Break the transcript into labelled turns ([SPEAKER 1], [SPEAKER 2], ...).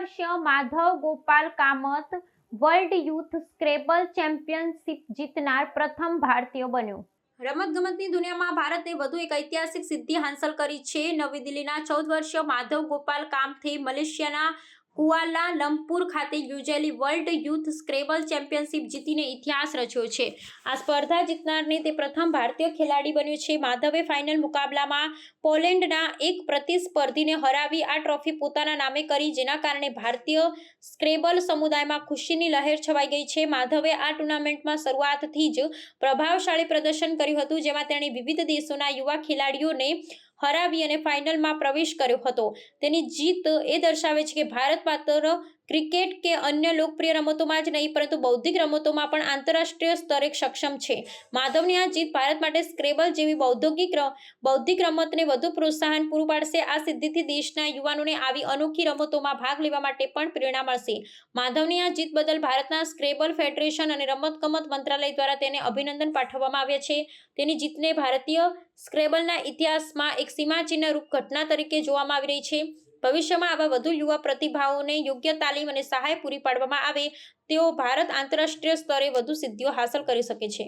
[SPEAKER 1] વર્ષીય Madhav Gopal Kamat world youth scrabble championship જીતનાર પ્રથમ ભારતીય બન્યો. રમતગમતની દુનિયામાં ભારતે વધુ એક ઐતિહાસિક સિદ્ધિ હાંસલ કરી છે. નવી દિલ્હીના ચૌદ વર્ષીય માધવ ગોપાલ કામથી મલેશિયાના કુઆલા લંપુર ખાતે યોજાયેલી વર્લ્ડ યુથ સ્ક્રેબલ ચેમ્પિયનશિપ જીતીને ઇતિહાસ રચ્યો છે. આ સ્પર્ધા જીતનારને તે પ્રથમ ભારતીય ખેલાડી બન્યો છે. માધવે ફાઇનલ મુકાબલામાં પોલેન્ડના એક પ્રતિસ્પર્ધીને હરાવી આ ટ્રોફી પોતાના નામે કરી, જેના કારણે ભારતીય સ્ક્રેબલ સમુદાયમાં ખુશીની લહેર છવાઈ ગઈ છે. માધવે આ ટુર્નામેન્ટમાં શરૂઆતથી જ પ્રભાવશાળી પ્રદર્શન કર્યું હતું, જેમાં તેણે વિવિધ દેશોના યુવા ખેલાડીઓને હરાવી અને ફાઇનલમાં પ્રવેશ કર્યો હતો. તેની જીત એ દર્શાવે છે કે ભારત માત્ર ક્રિકેટ કે અન્ય લોકપ્રિય રમતોમાં જ નહીં, પરંતુ બૌદ્ધિક રમતોમાં પણ આંતરરાષ્ટ્રીય સ્તરે સક્ષમ છે. માધવની આ જીત ભારત માટે સ્ક્રેબલ જેવી બૌદ્ધિક બૌદ્ધિક રમતને વધુ પ્રોત્સાહન પૂરું પાડશે. આ સિદ્ધિથી દેશના યુવાનોને આવી અનોખી રમતોમાં ભાગ લેવા માટે પણ પ્રેરણા મળશે. માધવની આ જીત બદલ ભારતના સ્ક્રેબલ ફેડરેશન અને રમતગમત મંત્રાલય દ્વારા તેને અભિનંદન પાઠવવામાં આવ્યા છે. તેની જીતને ભારતીય સ્ક્રેબલના ઇતિહાસમાં એક સીમાચિહ્ન રૂપ ઘટના તરીકે જોવામાં આવી રહી છે. ભવિષ્યમાં આવા વધુ યુવા પ્રતિભાઓને યોગ્ય તાલીમ અને સહાય પૂરી પાડવામાં આવે, તેઓ ભારત આંતરરાષ્ટ્રીય સ્તરે વધુ સિદ્ધિઓ હાંસલ કરી શકે છે.